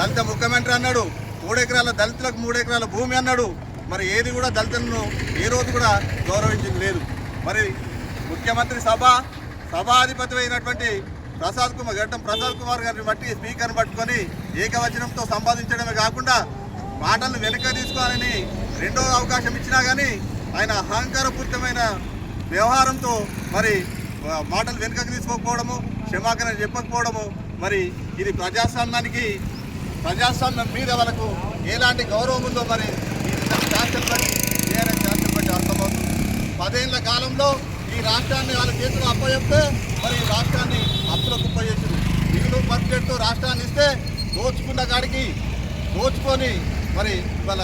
దళిత ముఖ్యమంత్రి అన్నాడు మూడెకరాల దళితులకు మూడెకరాల భూమి అన్నాడు. మరి ఏది కూడా దళితులను ఏ రోజు కూడా గౌరవించింది లేదు. మరి ముఖ్యమంత్రి సభ సభాధిపతి అయినటువంటి ప్రసాద్ కుమార్ గడ్డం ప్రసాద్ కుమార్ గారిని బట్టి స్పీకర్ని పట్టుకొని ఏకవచనంతో సంపాదించడమే కాకుండా మాటలను వెనుక తీసుకోవాలని రెండో అవకాశం ఇచ్చినా కానీ ఆయన అహంకారపూరితమైన వ్యవహారంతో మరి మాటలు వెనుకకు తీసుకోకపోవడము క్షమాపణ చెప్పకపోవడము మరి ఇది ప్రజాస్వామ్యానికి ప్రజాస్వామ్యం మీద వాళ్ళకు ఎలాంటి గౌరవం ఉందో మరి ఈ బట్టి టీఆర్ఎస్ శాస్త్రం బట్టి అర్థమవుతుంది. పదేళ్ళ కాలంలో ఈ రాష్ట్రాన్ని వాళ్ళ చేతులు అప్పచెప్తే మరి ఈ రాష్ట్రాన్ని అప్పుల కుప్ప చేసింది. మిగులు బడ్జెట్తో రాష్ట్రాన్ని ఇస్తే దోచుకున్న కాడికి దోచుకొని మరి ఇవాళ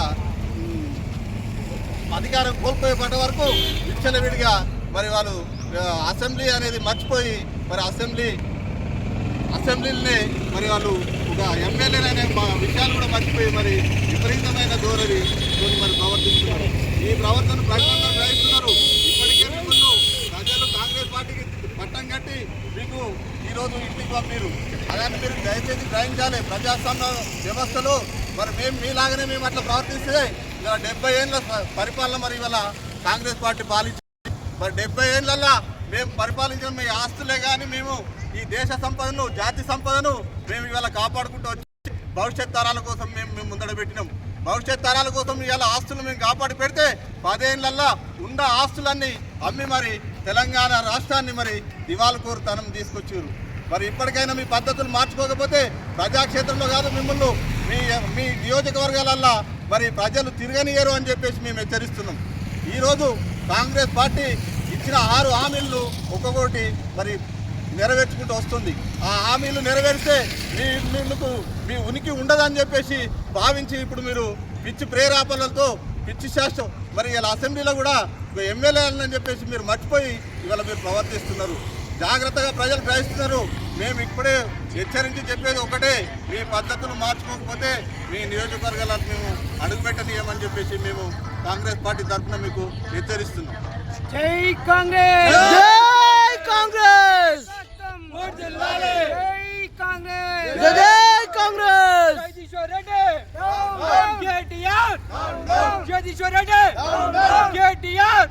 అధికారం కోల్పోయేపడ్డ వరకు విచ్చలవిడిగా మరి వాళ్ళు అసెంబ్లీ అనేది మర్చిపోయి మరి అసెంబ్లీ అసెంబ్లీని మరి వాళ్ళు ఎమ్మెల్యేలనే అనే మా విషయాలు కూడా మర్చిపోయి మరి విపరీతమైన ధోరణి కొన్ని మరి ప్రవర్తిస్తున్నారు. ఈ ప్రవర్తన ప్రజలందరూ గ్రహిస్తున్నారు. ఇప్పటికే మిమ్మల్ని ప్రజలు కాంగ్రెస్ పార్టీకి పట్టం కట్టి మీకు ఈరోజు ఇంటికి పంపిరు. అలాంటి మీరు దయచేసి గ్రహించాలి ప్రజాస్వామ్య వ్యవస్థలో మరి మేము మీలాగానే మేము అట్లా ప్రవర్తిస్తే ఇలా డెబ్బై ఏళ్ళ పరిపాలన మరి ఇవాళ కాంగ్రెస్ పార్టీ పాలించి మరి డెబ్బై ఏళ్ళల్లో మేము పరిపాలించిన మీ ఆస్తులే కానీ మేము ఈ దేశ సంపదను జాతి సంపదను మేము ఇవాళ కాపాడుకుంటూ వచ్చి భవిష్యత్ తరాల కోసం మేము మేము ముందడ పెట్టినాం. భవిష్యత్ తరాల కోసం ఇవాళ ఆస్తులు మేము కాపాడి పెడితే పదేళ్ళల్లో ఉన్న ఆస్తులన్నీ అమ్మి మరి తెలంగాణ రాష్ట్రాన్ని మరి దివాలు కోరుతనం తీసుకొచ్చారు మరి ఇప్పటికైనా మీ పద్ధతులు మార్చుకోకపోతే ప్రజాక్షేత్రంలో కాదు మిమ్మల్ని మీ మీ నియోజకవర్గాలల్లో మరి ప్రజలు తిరగనియరు అని చెప్పేసి మేము హెచ్చరిస్తున్నాం. ఈరోజు కాంగ్రెస్ పార్టీ ఇచ్చిన ఆరు హామీలను ఒక్కొక్కటి మరి నెరవేర్చుకుంటూ వస్తుంది. ఆ హామీలు నెరవేరిస్తే మీ మీకు మీ ఉనికి ఉండదని చెప్పేసి భావించి ఇప్పుడు మీరు పిచ్చి ప్రేరేపణలతో పిచ్చి శాస్త్రం. మరి ఇలా అసెంబ్లీలో కూడా ఒక ఎమ్మెల్యే అని చెప్పేసి మీరు మర్చిపోయి ఇవాళ మీరు ప్రవర్తిస్తున్నారు. జాగ్రత్తగా ప్రజలు గ్రహిస్తున్నారు. మేము ఇప్పుడే హెచ్చరించి చెప్పేది ఒకటే మీ పద్ధతులు మార్చుకోకపోతే మీ నియోజకవర్గాలకు మేము అడుగుపెట్టనీయమని చెప్పేసి మేము కాంగ్రెస్ పార్టీ తరఫున మీకు హెచ్చరిస్తున్నాం. జై కాంగ్రెస్! రెడ్డి కేటీఆర్ జగదీశ్వర్ రెడ్డి కేటీఆర్